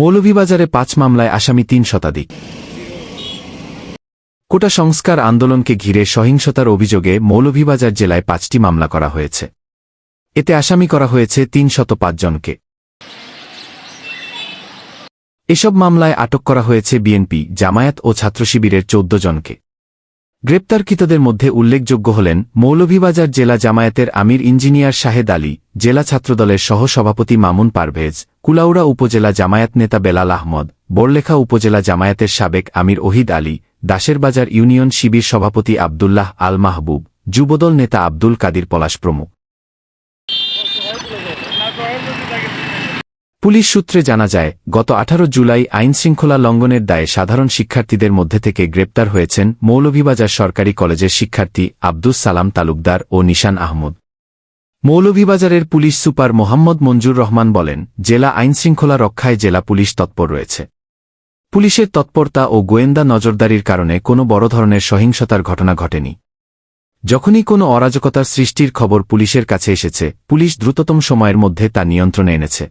মৌলভীবাজারে পাঁচ মামলায় আসামি তিন শতাধিক। কোটা সংস্কার আন্দোলনকে ঘিরে সহিংসতার অভিযোগে মৌলভীবাজার জেলায় পাঁচটি মামলা করা হয়েছে। এতে আসামি করা হয়েছে তিন শত জনকে। এসব মামলায় আটক করা হয়েছে বিএনপি, জামায়াত ও ছাত্রশিবিরের চৌদ্দ জনকে। গ্রেপ্তারকৃতদের মধ্যে উল্লেখযোগ্য হলেন মৌলভীবাজার জেলা জামায়াতের আমির ইঞ্জিনিয়ার শাহেদ আলী, জেলা ছাত্রদলের সহসভাপতি মামুন পারভেজ, কুলাউড়া উপজেলা জামায়াত নেতা বেলাল আহমদ, বড়লেখা উপজেলা জামায়াতের সাবেক আমির ওহিদ আলী দাসেরবাজার ইউনিয়ন শিবির সভাপতি আবদুল্লাহ আল মাহবুব, যুবদল নেতা আব্দুল কাদির পলাশ প্রমুখ। পুলিশ সূত্রে জানা যায়, গত আঠারো জুলাই আইনশৃঙ্খলা লঙ্ঘনের দায়ে সাধারণ শিক্ষার্থীদের মধ্যে থেকে গ্রেপ্তার হয়েছেন মৌলভীবাজার সরকারি কলেজের শিক্ষার্থী আব্দুস সালাম তালুকদার ও নিশান আহমদ। মৌলভীবাজারের পুলিশ সুপার মোহাম্মদ মঞ্জুর রহমান বলেন, জেলা আইনশৃঙ্খলা রক্ষায় জেলা পুলিশ তৎপর রয়েছে। পুলিশের তৎপরতা ও গোয়েন্দা নজরদারির কারণে কোনো বড় ধরনের সহিংসতার ঘটনা ঘটেনি। যখনই কোনো অরাজকতার সৃষ্টির খবর পুলিশের কাছে এসেছে, পুলিশ দ্রুততম সময়ের মধ্যে তা নিয়ন্ত্রণে এনেছে।